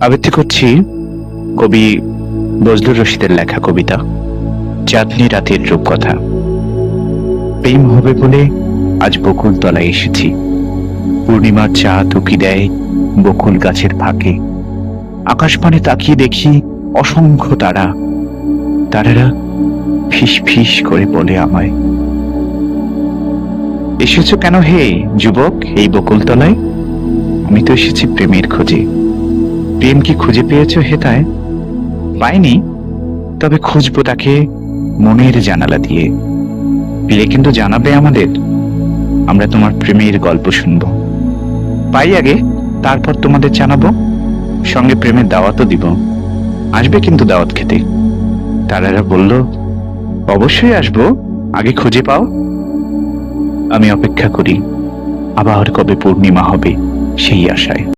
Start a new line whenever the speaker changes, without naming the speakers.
আবৃত্তি করছি কবি বজলুর রশিদের লেখা কবিতা, চাঁদনি রাতের রূপকথা। প্রেম হবে বলে আজ বকুল তলায় এসেছি। পূর্ণিমার চাঁদ উকি দেয় বকুল গাছের ফাঁকে। আকাশপানে তাকিয়ে দেখি অসংখ্য তারা। তারারা ফিস ফিস করে বলে আমায়। এসেছ কেন হে যুবক এই বকুলতলায়? আমি তো এসেছি প্রেমের খোঁজে। প্রেম কি খুঁজে পেয়েছ হেতায়? পাইনি। তবে খুঁজবো তাকে মনের জানালা দিয়ে। পেলে কিন্তু জানাবে আমাদের। আমরা তোমার প্রেমের গল্প শুনব। পাই আগে, তারপর তোমাদের জানাব। সঙ্গে প্রেমের দাওয়াতও দিব। আসবে কিন্তু দাওয়াত খেতে। তারারা বলল, অবশ্যই আসব। আগে খুঁজে পাও। আমি অপেক্ষা করি, আবার কবে পূর্ণিমা হবে সেই আশায়।